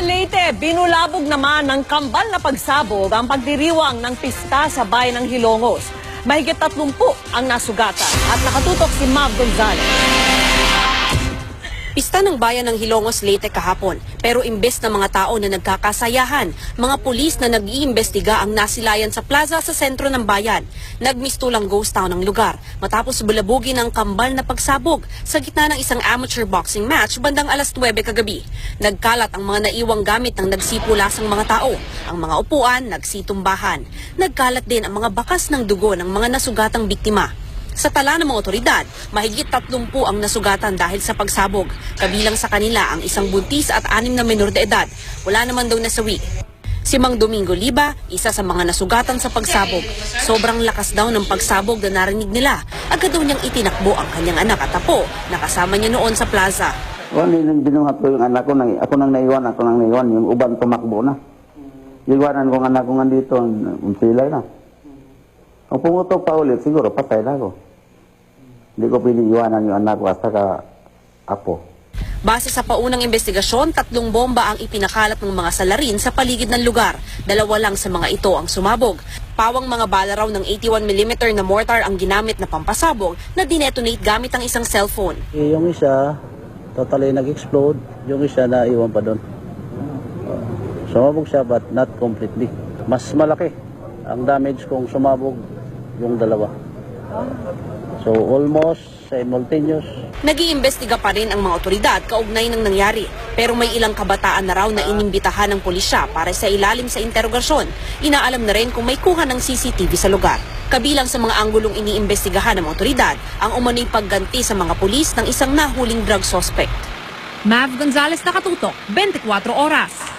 Sa Leyte, binulabog naman ng kambal na pagsabog ang pagdiriwang ng pista sa bayan ng Hilongos. Mahigit 30 ang nasugatan at nakatutok si Mav Gonzalez. Pista ng bayan ng Hilongos Leyte kahapon, pero imbes na mga tao na nagkakasayahan, mga pulis na nag-iimbestiga ang nasilayan sa plaza sa sentro ng bayan. Nagmistulang ghost town ang lugar matapos bulabugin ng kambal na pagsabog sa gitna ng isang amateur boxing match bandang alas 9 kagabi. Nagkalat ang mga naiwang gamit ng nagsipulasang mga tao. Ang mga upuan, nagsitumbahan. Nagkalat din ang mga bakas ng dugo ng mga nasugatang biktima. Sa tala ng mga otoridad, mahigit 30 ang nasugatan dahil sa pagsabog. Kabilang sa kanila ang isang buntis at anim na menor de edad. Wala naman daw nasawi. Si Mang Domingo Liba, isa sa mga nasugatan sa pagsabog. Sobrang lakas daw ng pagsabog na narinig nila. Agad daw niyang itinakbo ang kanyang anak at apo na kasama niya noon sa plaza. Wala nang binuhat ko yung anak ko, nang, ako nang naiwan, ako nang naiwan, yung uban tumakbo na. Iwanan ko ang anak ko nga dito, ang silay na. Kung pumutok pa ulit, siguro patay na ako. Hindi ko pwede iwanan yung anak ko hasta ka apo. Base sa paunang investigasyon, tatlong bomba ang ipinakalat ng mga salarin sa paligid ng lugar. Dalawa lang sa mga ito ang sumabog. Pawang mga bala raw ng 81mm na mortar ang ginamit na pampasabog na dinetonate gamit ang isang cellphone. Eh, yung isa, totally nag-explode. Yung isa na iwan pa doon. Uh, sumabog siya but not completely. Mas malaki ang damage kung sumabog yung dalawa. So almost simultaneous. Nag-iimbestiga pa rin ang mga otoridad kaugnay ng nangyari. Pero may ilang kabataan na raw na inimbitahan ng pulisya para sa ilalim sa interogasyon. Inaalam na rin kung may kuha ng CCTV sa lugar. Kabilang sa mga anggulong iniimbestigahan ng otoridad ang umano'y pagganti sa mga pulis ng isang nahuling drug suspect. Mav Gonzalez nakatutok, 24 oras.